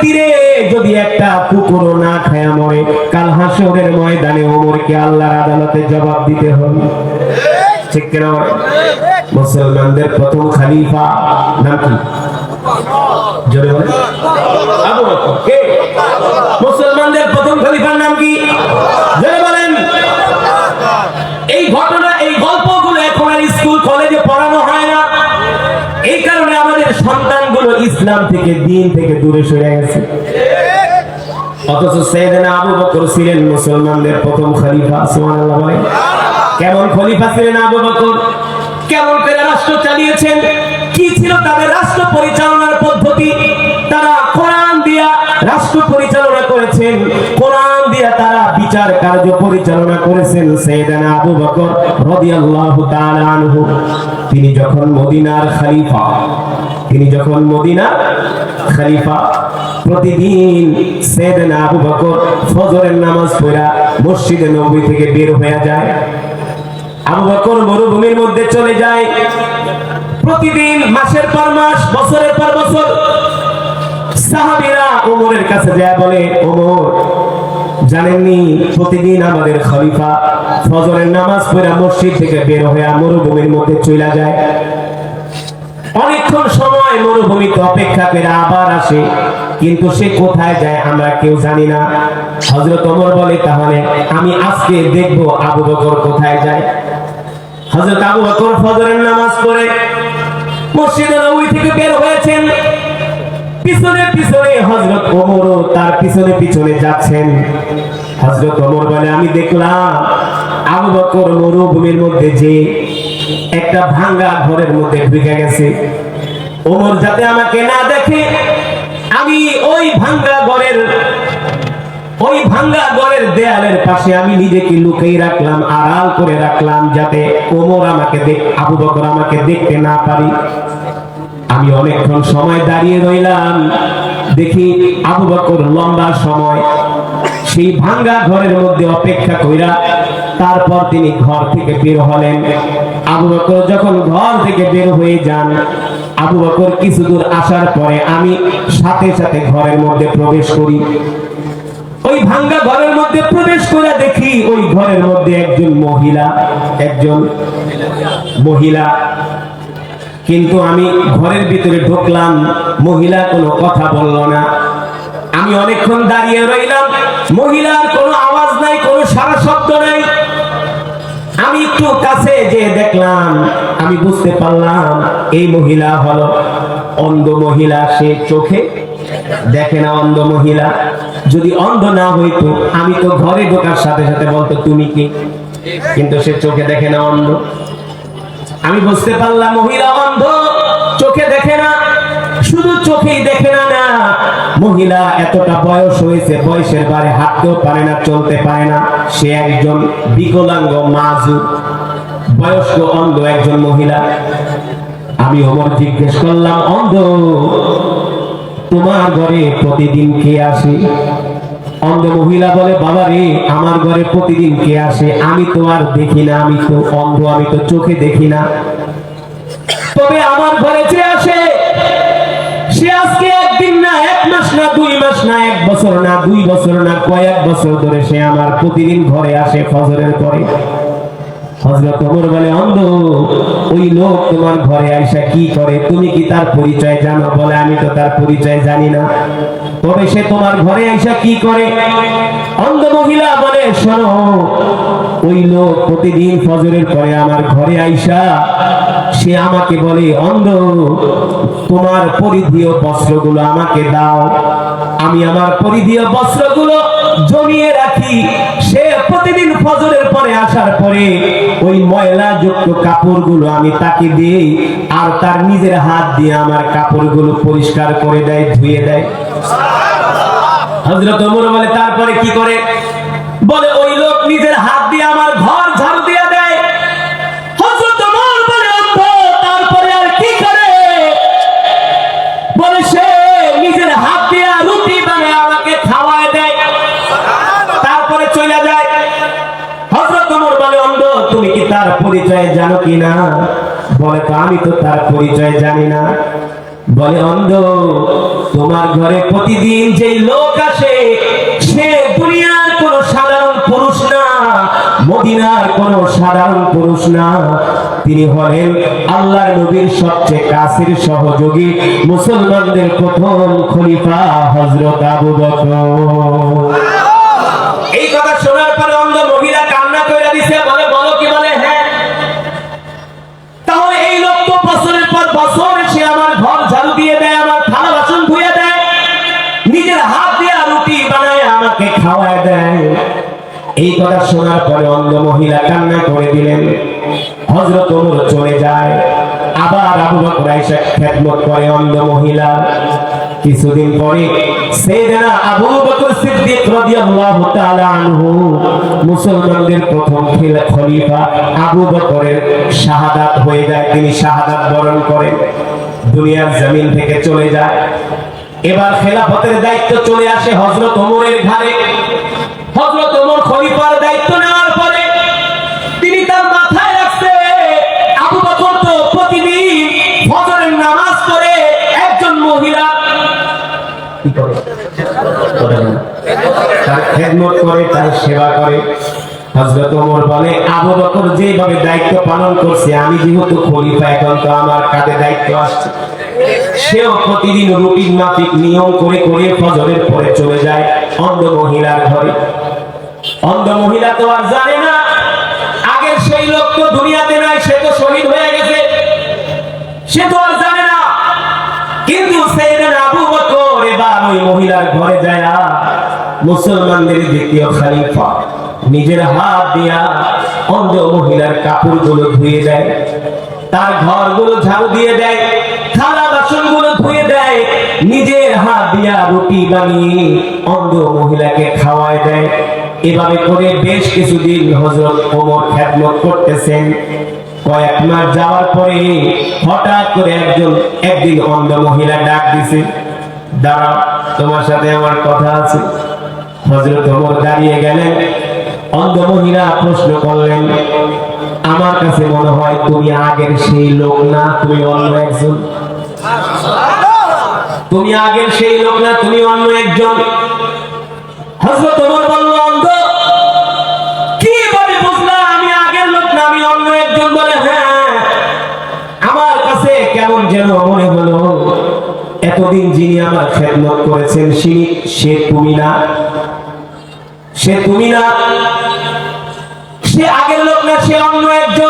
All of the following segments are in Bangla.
তীরে যদি একটা কুকুরও না খায় মরে, কাল হাসরের ময়দানে ওমরকে আল্লাহর আদালতে জবাব দিতে হবে। ঠিক কিনা? মুসলমানদের প্রথম খালিফা নাম কি? জোরে বলেন। আবু বকর। কে? ইসলাম থেকে, দিন থেকে দূরে সরে গেছে। অথচ সৈয়দনা আবু বকর ছিলেন মুসলমানদের প্রথম খলিফা, সুবহানাল্লাহ বলেন। কেমন খলিফা ছিলেন আবু বকর? কেমন করে রাষ্ট্র চালিয়েছেন? কি ছিল তাদের রাষ্ট্র পরিচালনার পদ্ধতি? তারা কোরআন দিয়া রাষ্ট্র পরিচালনা করেছেন। কোরআন দিয়া তারা বিচার কার্য পরিচালনা করেছেন সৈয়দনা আবু বকর রাদিয়াল্লাহু তাআলা আনহু। তিনি যখন মদিনার খলিফা তিনি যখন মদিনার খলিফা, প্রতিদিন সৈয়দনা আবু বকর ফজরের নামাজ পড়া মসজিদে নবী থেকে বের হয়ে যায়। আবু বকর মরুভূমির মধ্যে চলে যায়। প্রতিদিন মাসের পর মাস, বছরের পর বছর সাহাবীরা ওমরের কাছে যায়, বলে, ওমর, জানেননি প্রতিদিন আমাদের খলিফা ফজরের নামাজ পড়া মসজিদ থেকে বের হয়ে মরুভূমির মধ্যে চলে যায়? অনেকক্ষণ সময় মরুভূমিতে অপেক্ষা করে আবার আসে। কিন্তু সে কোথায় যায় আমরা কেউ জানি না। হজরত ওমর বলে, তাহলে আমি আজকে দেখব আবু বকর কোথায় যায়। হজরত আবু বকর ফজরের নামাজ পড়ে, মসজিদে নবী থেকে বের হয়েছেন। পিছনে পিছনে হজরত ওমরও তার পিছনে পিছনে যাচ্ছেন। হজরত ওমর বলে, আমি দেখলাম আবু বকর মরুভূমির মধ্যে যে একটা ভাঙ্গা ঘরের মধ্যে ঢুকে গেছে। ওমর যাতে আমাকে না দেখে, আমি ওই ভাঙ্গা ঘরের ওই ভাঙ্গা ঘরের দেয়ালের পাশে আমি নিজেকে লুকিয়ে রাখলাম, আড়াল করে রাখলাম, যাতে ওমর আমাকে দেখ, আবু বকর আমাকে দেখতে না পারি। আমি অনেকক্ষণ সময় দাঁড়িয়ে রইলাম। দেখি আবু বকর লম্বা সময় সেই ভাঙ্গা ঘরের মধ্যে অপেক্ষা কইরা তারপর তিনি ঘর থেকে বের হলেন। আবু বকর যখন ঘর থেকে বের হয়ে যান আবু বকর কিছু দূর আসার পরে আমি সাথে সাথে ঘরের মধ্যে প্রবেশ করি। ওই ভাঙ্গা ঘরের মধ্যে প্রবেশ করে দেখি ওই ঘরের মধ্যে একজন মহিলা একজন মহিলা। কিন্তু আমি ঘরের ভিতরে ঢুকলাম, মহিলা কোনো কথা বলল না। আমি অনেকক্ষণ দাঁড়িয়ে রইলাম, মহিলার কোনো আওয়াজ নাই, কোনো সারা শব্দ নাই। আমি একটু কাছে যে দেখলাম, আমি বুঝতে পারলাম এই মহিলা হলো অন্ধ মহিলা, সে চোখে দেখে না অন্ধ মহিলা। যদি অন্ধ না হইতো, আমি তো ঘরে ঢোকার সাথে সাথে বলতো, তুমি কি? কিন্তু সে চোখে দেখে না অন্ধ। আমি বুঝতে পারলাম মহিলা অন্ধ, চোখে দেখে না, শুধু চোখেই দেখে না না মহিলা এতটা বয়স হয়েছে, বয়সের বারে হাঁটতেও পারে না, চলতে পারে না। সে একজন বিকলাঙ্গ মাজু বয়স্ক, অন্ধ একজন মহিলা। আমি ওমর জিজ্ঞেস করলাম, অন্ধ, তোমার ঘরে প্রতিদিন কে আসে? অন্ধ মহিলা বলে, বাবা রে, আমার ঘরে প্রতিদিন কে আসে? আমি তো আর দেখি না, আমি তো অন্ধ, আমি তো চোখে দেখি না। তবে আমার ঘরে যে আসে সে আজকে একদিন না, এক মাস না, দুই মাস না, এক বছর না, দুই বছর না, কয়েক বছর ধরে সে আমার প্রতিদিন ঘরে আসে ফজরের পরে। হযরত ওমর বলে, অন্ধ, ওই লোক তোমার ঘরে আইসা কি করে? তুমি কি তার পরিচয় জানো? বলে, আমি তো তার পরিচয় জানি না। তবে সে তোমার ঘরে আইসা কি করে? অন্ধ মহিলা বলে, শোনো, ওই লোক প্রতিদিন ফজরের পরে আমার ঘরে আইসা সে আমাকে বলে, অন্ধ, তোমার পরিধীয় বস্ত্রগুলো আমাকে দাও। আমি আমার পরিধীয় বস্ত্রগুলো জমিয়ে রাখি। সে প্রতিদিন ফজরের পরে আসার পরে ওই ময়লা যুক্ত কাপড়গুলো আমি তাকে দিই আর তার নিজের হাত দিয়ে আমার কাপড়গুলো পরিষ্কার করে দেয়, ধুয়ে দেয়। হজরত বলে, তারপরে কি করে? বলে, ওই লোক নিজের হাত পরিচয় জানো কি না বলে তো আমি তো তার পরিচয় জানি না। বলে, অন্ধ, তোমার ঘরে প্রতিদিন যে লোক আসে, সে দুনিয়ার কোন সাধারণ পুরুষ না, মদিনার কোন সাধারণ পুরুষ না। তিনি হলেন আল্লাহর নবীর সবচেয়ে কাছের সহযোগী মুসলমানদের প্রথম খলিফা হযরত আবু বকর। এই কথা শোনার পরে অন্ধ মহিলা কান্না করে দিলেন। হজরত ওমর চলে যায়। আবার আবু বকর আয়েশা খেদমত করে অন্ধ মহিলা। কিছুদিন পরে সাইয়েদনা আবু বকর সিদ্দিক রাদিয়াল্লাহু তাআলা আনহু মুসলমানদের প্রথম খলিফা আবু বকরের শাহাদাত হয়ে যায়। তিনি শাহাদাত বরণ করেন। দুনিয়ার জমিন থেকে চলে যায়। এবার খেলাফতের দায়িত্ব চলে আসে হযরত ওমরের ঘাড়ে। তার খেদমত করে, তার সেবা করে। যেভাবে দায়িত্ব পালন করছে, আমি যেহেতু খলিফা, এখন তো আমার দায়িত্ব আসছে। সেও প্রতিদিন রুটিন মাফিক নিয়ম করে করে ফজরের পরে চলে যায় অন্ধ মহিলার ঘরে। অন্ধ মহিলা তো আর জানে না, আগের সেই লোক তো দুনিয়াতে নাই, সে তো শহীদ হয়ে গেছে। সে তো আর জানে না। কিন্তু এবার ওই মহিলার যায় মুসলমানদের দ্বিতীয় খলিফা। নিজের হাত দিয়া অন্ধ মহিলার কাপড়গুলো ধুয়ে দেয়, তার ঘরগুলো ঝাড়ু দিয়ে দেয়, থালা বাসনগুলো ধুয়ে দেয়, নিজের হাত দিয়া রুটি বানিয়ে অন্ধ মহিলাকে খাওয়ায় দেয়। এভাবে করে বেশ কিছুদিন হজরত ওমর খেদমত করতেছেন। কয়েক মাস যাওয়ার পরে হঠাৎ করে একজন, একদিন অন্ধ মহিলা ডাক দিছে, দাঁড়াও, তোমার সাথে আমার কথা আছে। হজরত ওমর দাঁড়িয়ে গেলেন। অন্ধ মহিলা প্রশ্ন করলেন, আমার কাছে মনে হয় তুমি আগের সেই লোক না, তুমি অন্য একজন? তুমি আগের সেই লোক না, তুমি অন্য একজন। হজরত ওমর বলল, অন্ধ কীভাবে বুঝলাম আমি আগের লোক না, আমি অন্য একজন বলে হ্যাঁ আমার কাছে কেমন যেন মনে হলো, এতদিন যিনি আমার খেদমত করেছেন সে তুমি না। সে তুমি না সে আগের লোক না সে অন্য একজন।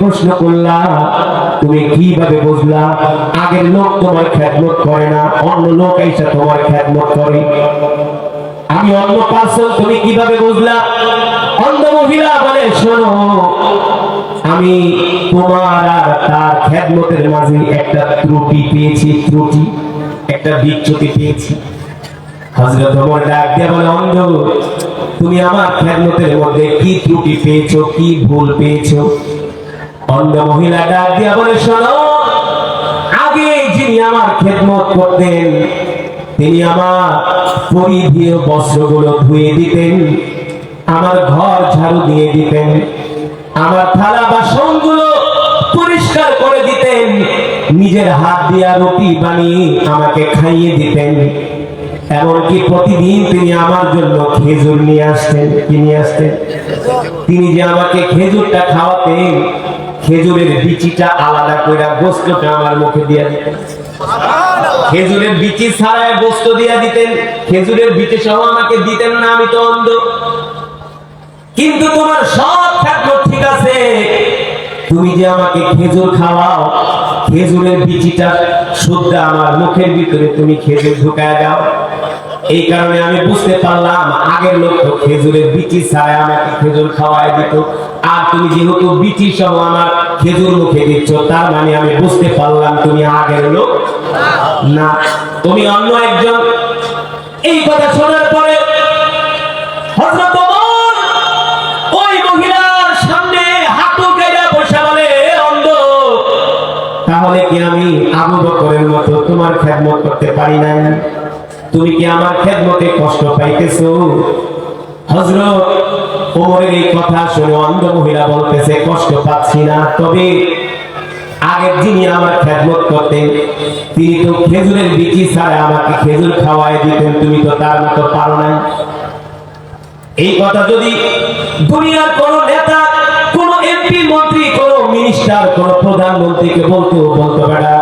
প্রশ্ন করলা, তুমি কীভাবে বুঝলা? আগের লোক তোমার খেদমত করে না, অন্য লোক এসে তোমার খেদমত করে। আমি অন্য পার্সন তুমি কীভাবে বুঝলা? অন্ধ মহিলা বলে, শোনো, আমি তোমার আর তার খেদমতের মাঝে একটা ত্রুটি পেয়েছি, ত্রুটি, একটা পেয়েছি। হযরত ওমর ডাক দিয়ে বলে, অন্ধ, তুমি আমার খেদমতের মধ্যে কি ত্রুটি পেয়েছ, কি ভুল পেয়েছ? অন্ধ মহিলা ডাক দিয়া বলে, শোনো, আগে যিনি আমার খেদমত করতেন, তিনি আমার পরিধীয় বস্ত্রগুলো ধুয়ে দিতেন, আমার ঘর ঝাড়ু দিয়ে দিতেন, আমার থালা বাসনগুলো পরিষ্কার করে দিতেন, নিজের হাত দিয়া রুটি বানিয়ে আমাকে খাইয়ে দিতেন। এমনকি প্রতিদিন তিনি আমার জন্য খেজুর নিয়ে আসতেন। কি আসতেন? তিনি যে আমাকে খেজুরটা খাওয়াতেন খেজুরের বিচিটা আলাদা করে গোস্তটা আমার মুখে দিয়ে দিতেন। খেজুরের বিচি ছাড়াই গোস্ত দিয়ে দিতেন। খেজুরের বিচি সহ আমাকে দিতেন না, আমি তো অন্ধ। কিন্তু তোমার সব থাকল ঠিক আছে। তুমি যে আমাকে খেজুর খাওয়াও, খেজুরের বিচিটা শুদ্ধ আমার মুখের ভিতরে তুমি খেজুর ঢুকায় দাও। এই কারণে আমি বুঝতে পারলাম, আগের লোক তো খেজুরের বিচি ছাড়া আমাকে খেজুর খাওয়ায় দিত। আর তুমি যেহেতু বিচি সহ আমার খেজুর মুখে দিচ্ছ, তার মানে আমি বুঝতে পারলাম তুমি আগের লোক না। তুমি অন্য একজন। এই কথা শোনার পরে তাহলে আমি আবু বকরের মতো তোমার খেদমত করতে পারি নাই? তুমি কি আমার খেদমতে কষ্ট পাইতেছো? হজরত ওমরের এই কথা শুনে অন্ধ মহিলা বলতেছে, কষ্ট পাচ্ছি না। তবে আগের যিনি আমার খেদমত করতেন, তিনি তো খেজুরের বিচি ছাড়া আমাকে খেজুর খাওয়াই দিতেন, তুমি তো তার মতো পারো নাই। এই কথা যদি দুনিয়ার কোন নেতা, কোন এমপি মন্ত্রী, কোন মিনিস্টার কোন প্রধানমন্ত্রীকে বলতো বলতো বেড়া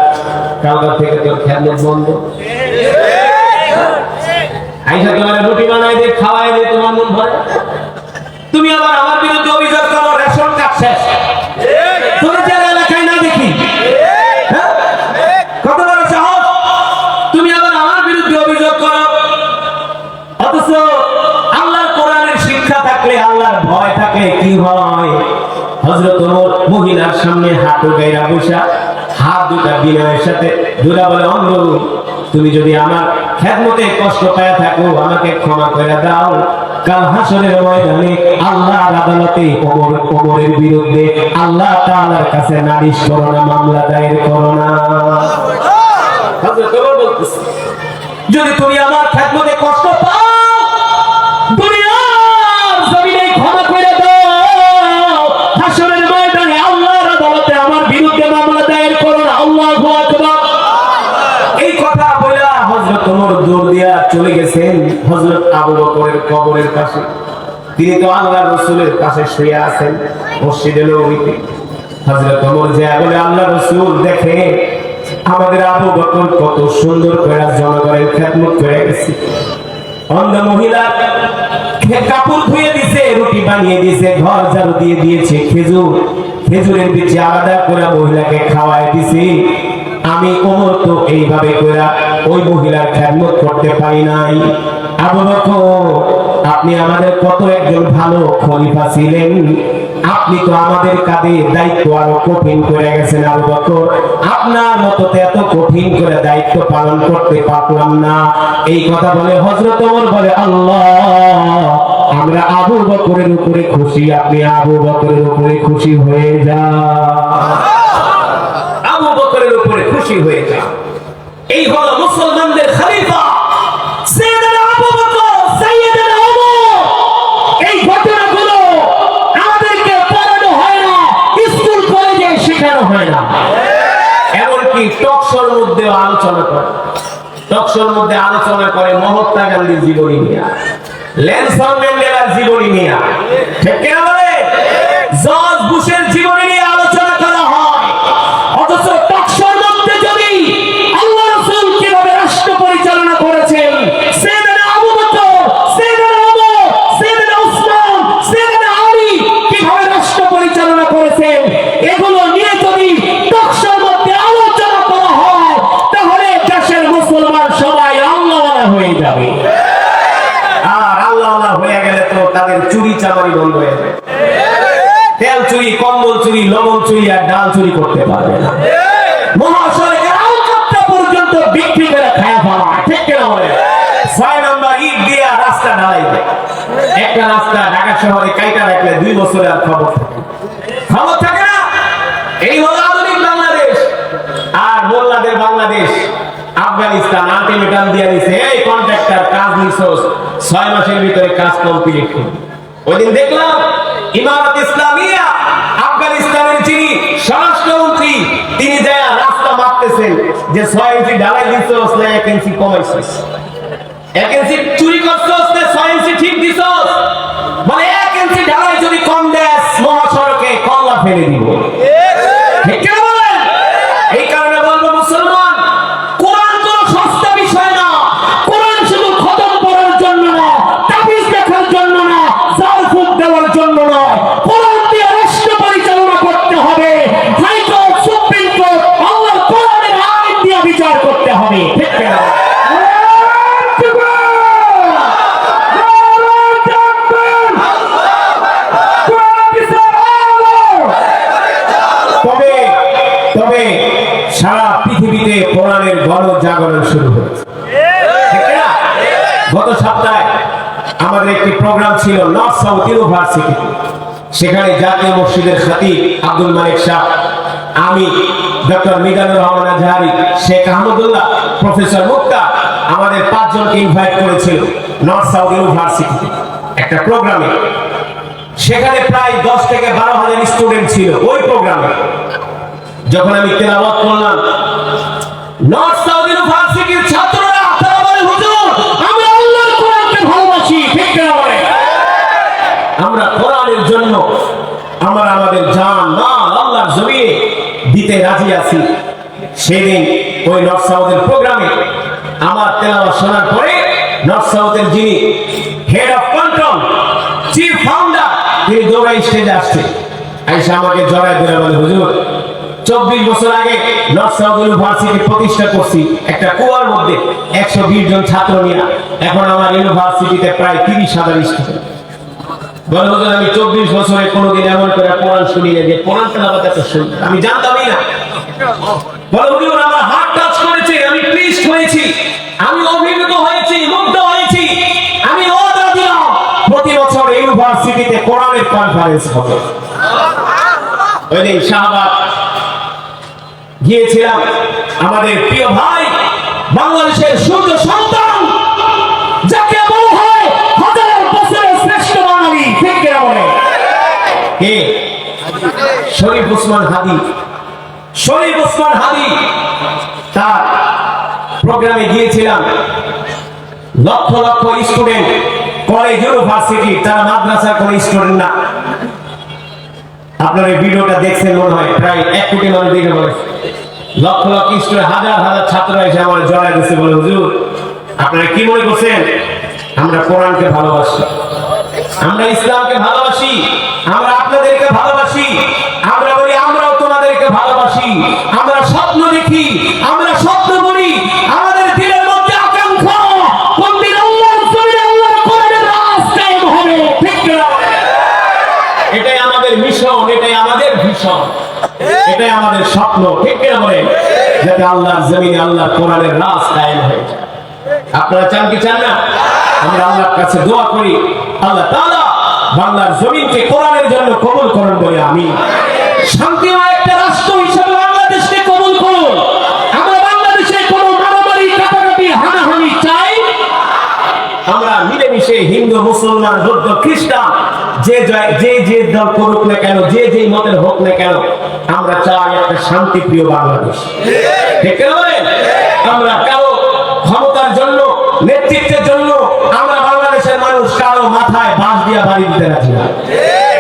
কালকা থেকে তোর খেদমত বন্ধ। আইসা তোমার রুটি বানাই দে খাওয়াই দে, তোমার মন ভরে। তুমি আবার আমার বিরুদ্ধে অভিযোগ করো, রেশন কার্ড শেষ। তোর এলাকায় না দেখি। হ্যাঁ? কত বড় সাহস। তুমি আবার আমার বিরুদ্ধে অভিযোগ করো। অথচ কোরআনের শিক্ষা থাকলে, আল্লাহর ভয় কি হয়? ওমর মহিলার সামনে গাইরা বসা, হাত দুটা বিনয়ের সাথে দুরা বলে অন্ধ তুমি যদি আমার খেদমতে কষ্ট পায় থাকো, আমাকে ক্ষমা করে দাও। কাল হাসরের ময়দানে আল্লাহর আদালতে ওমর ওমরের বিরুদ্ধে আল্লাহ তাআলার কাছে নালিশ করো না, মামলা দায়ের করো না। যদি তুমি আমার খেদমতে কষ্ট পাও হযরত আবু বকরের কবরের কাছে তিনি তো আল্লাহর রাসূলের কাছে শুয়ে আছেন মসজিদে ওমর যে আল্লাহ রাসূল, দেখে আমাদের আবু বকর কত সুন্দর করে জনগণের করে গেছে অন্ধ মহিলা কাপড় ধুয়ে দিছে, রুটি বানিয়ে দিয়েছে ঘর ঝাড়ু দিয়ে দিয়েছে, খেজুর। খেজুরের বিচে আলাদা করে মহিলাকে খাওয়াই দিছে। আমি ওমর তো এইভাবে করে ওই মহিলার করতে পারি নাই। আবু বকর, আপনি আমাদের কত একজন ভালো খলিফা ছিলেন? আপনি তো আমাদের কাঁধে দায়িত্ব আরও কঠিন করে গেছেন আবু বকর। আপনার মতো এত কঠিন করে দায়িত্ব পালন করতে পারলাম না। এই কথা বলে হযরত ওমর বলে, আল্লাহ, আমরা আবু বকরের উপরে খুশি। আপনি আবু বকরের উপরে খুশি হয়ে যান। আবু বকরের উপরে খুশি হয়ে যান। এই হলো মুসলমানদের খলিফা। এমনকি টকশোর মধ্যে আলোচনা করে? টকশোর মধ্যে আলোচনা করে মহাত্মা গান্ধীর জীবনী নিয়ে। ল্যানসন ম্যান্ডেলার জীবনী নিয়ে। ঠিক কিনা বলে? যাবে আর আল্লাহওয়ালা হয়ে গেলে তো তাদের চুরি চামারি বন্ধ হয়ে যাবে। তেল চুরি, কম্বল চুরি, লবণ চুরি আর ডাল চুরি করতে পারবে না। একটা রাস্তা কাইটা দুই আর এই বাংলাদেশ। আর বাংলাদেশ, আফগানিস্তান দিয়ে কাজ ছয় মাসের ভিতরে কাজ কমপ্লিট ওই দিন দেখলাম ইমারত ইসলামিয়া, আফগানিস্তানের যিনি স্বরাষ্ট্রমন্ত্রী, তিনি যায় রাস্তা যে ছয় ইঞ্চি ঢালাই দিছস না এক ইঞ্চি কমাইছিস। এক ইঞ্চি চুরি করছস না ছয় ইঞ্চি ঠিক দিছস? মানে এক ইঞ্চি ঢালাই যদি কম দেস, মহাসড়কে কল্লা ফেলে দিব। ঠিক ছিল নর্থ সাউথ ইউনিভার্সিটি সেখানে জাতীয় মসজিদের খাতিব আব্দুল মালিক শাহ, আমি ডক্টর মিজানুর রহমান আজহারি, শেখ আহমদুল্লাহ, প্রফেসর মুক্তা আমাদের পাঁচজনকে ইনভাইট করেছিল নর্থ সাউথ ইউনিভার্সিটিতে একটা প্রোগ্রামে। সেখানে প্রায় দশ থেকে বারো হাজার স্টুডেন্ট ছিল ওই প্রোগ্রামে। যখন আমি তেলাওয়াত করলাম নর্থ সাউথ ইউনিভার্সিটির ছাত্ররা তারা বলে হুজুর আমরা আল্লাহর কোরআনকে ভালোবাসি ঠিক না বলে আমরা কোরআনের জন্য আমরা আমাদের জান মাল আল্লাহর জমিয়ে দিতে রাজি আছি। সেদিন ওই নর্থ সাউথের প্রোগ্রামে আমার তেলাওয়াত শোনার পরে নর্থ সাউথের যিনি head of control chief founder তিনি দৌড়াই স্টেজে আসছে। আইসা আমাকে জড়ায় ধরে বলে, হুজুর, চব্বিশ বছর আগে নর্থ সাউথ ইউনিভার্সিটি প্রতিষ্ঠা করছি, একটা কুয়ার মধ্যে একশো বিশ জন ছাত্র নিয়ে। এখন আমার ইউনিভার্সিটিতে প্রায় তিরিশ হাজার স্টুডেন্ট আমি চব্বিশ বছরে কোনোদিন এমন করে কোরআন শুনি যে তেলাওয়াত এত সুন্দর আমি জানতামই না। আমার টাচ করেছে, আমি প্লিজ হয়েছি আমি অভিভূত হয়েছি, মুগ্ধ হয়েছি। আমি প্রতি বছর ইউনিভার্সিটিতে কোরআনের কনফারেন্স হবে। ওই শাহবাগ গিয়েছিলাম। আমাদের প্রিয় ভাই বাংলাদেশের সূর্য সন্তান শরীফ ওসমান হাদি। শরীফ ওসমান হাদি তার প্রোগ্রামে গিয়েছিলাম। Lakh lakh student college university তারা মাদ্রাসার কোনো স্টুডেন্ট না। আপনার এই ভিডিওটা দেখছেন মনে হয়, প্রায় এক কোটি মানুষ দেখে বলে লক্ষ লক্ষ স্টুডেন্ট হাজার হাজার ছাত্র এসে আমার জড়াই দিচ্ছে বলে, হুজুর, আপনারা কি মনে করছেন? আমরা কোরআনকে ভালোবাসি। আমরা ইসলামকে ভালোবাসি। আমরা আপনাদেরকে ভালোবাসি। ভালোবাসি আমরা স্বপ্ন দেখি, আমরা স্বপ্ন বলি আমাদের দিলের মধ্যে আকাঙ্ক্ষা। কোন দিন আল্লাহর? এটাই আমাদের মিশন এটাই আমাদের এটাই আমাদের স্বপ্ন, ঠিক বলে যাতে আল্লাহর জমিনে আল্লাহর কোরআনের কায়েম আপনারা চান কি চান না? আমরা আল্লাহর কাছে দোয়া করি। আল্লাহ তাআলা বাংলার জমিনকে কোরআনের জন্য কবুল করুন বলে আমি। শান্তিময় একটা রাষ্ট্র হিসেবে বাংলাদেশকে কবুল করুন আমরা বাংলাদেশে কোনো মারামারি কাটাকাটি হানাহানি চাই আমরা মিলেমিশে হিন্দু মুসলমান, বৌদ্ধ, খ্রিস্টান, যে যে যে দল করুক না কেন, যে যে মতের হোক না কেন, আমরা চাই একটা শান্তিপ্রিয় বাংলাদেশ। ঠিক আমরা কারও ক্ষমতার জন্য, নেতৃত্বের জন্য, আমরা বাংলাদেশের মানুষ কারও মাথায় বাঁশ দিয়া বাড়ি দিতে রাজি না।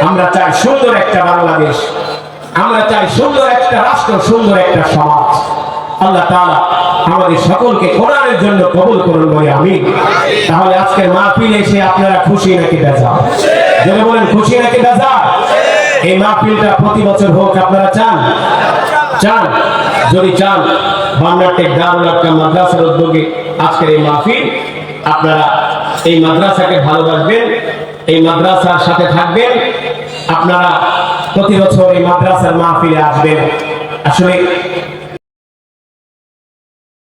আমরা চাই সুন্দর একটা বাংলাদেশ। আমরা চাই সুন্দর একটা রাষ্ট্র, সুন্দর একটা সমাজ। আল্লাহ তাআলা আমাদের সকলকে কোরআনের জন্য কবুল করুন বলে আমি তাহলে আজকের মাহফিল এসে আপনারা খুশি নাকি বেজার? যদি বলেন, খুশি নাকি বেজার? এই মাহফিলটা প্রতি বছর হোক, আপনারা চান? চান। যদি চান বান্নারটেক দারুল আরকাম মাদ্রাসার উদ্যোগে আজকের এই মাহফিল, আপনারা এই মাদ্রাসাকে ভালোবাসবেন, এই মাদ্রাসার সাথে থাকবেন, আপনারা প্রতি বছর এই মাদ্রাসার মাহফিলে আসবেন। আসলে